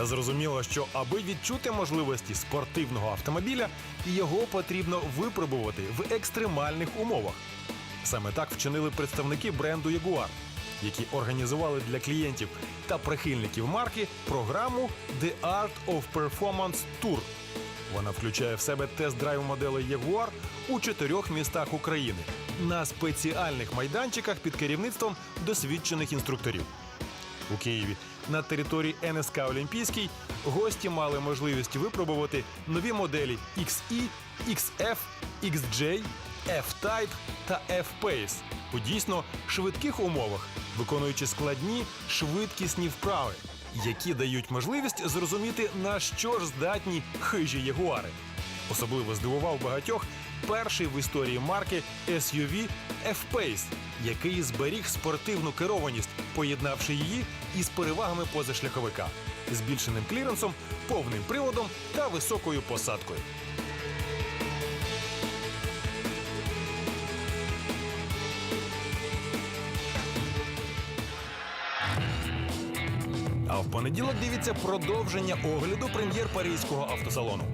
Зрозуміло, що аби відчути можливості спортивного автомобіля, його потрібно випробувати в екстремальних умовах. Саме так вчинили представники бренду Jaguar, які організували для клієнтів та прихильників марки програму The Art of Performance Tour. Вона включає в себе тест-драйв моделей Jaguar у чотирьох містах України на спеціальних майданчиках під керівництвом досвідчених інструкторів. У Києві на території НСК Олімпійський гості мали можливість випробувати нові моделі XE, XF, XJ, F-Type та F-Pace у дійсно швидких умовах, виконуючи складні швидкісні вправи, які дають можливість зрозуміти, на що ж здатні хижі ягуари. Особливо здивував багатьох перший в історії марки SUV F-Pace, який зберіг спортивну керованість, поєднавши її із перевагами позашляховика, збільшеним кліренсом, повним приводом та високою посадкою. А в понеділок дивіться продовження огляду прем'єр паризького автосалону.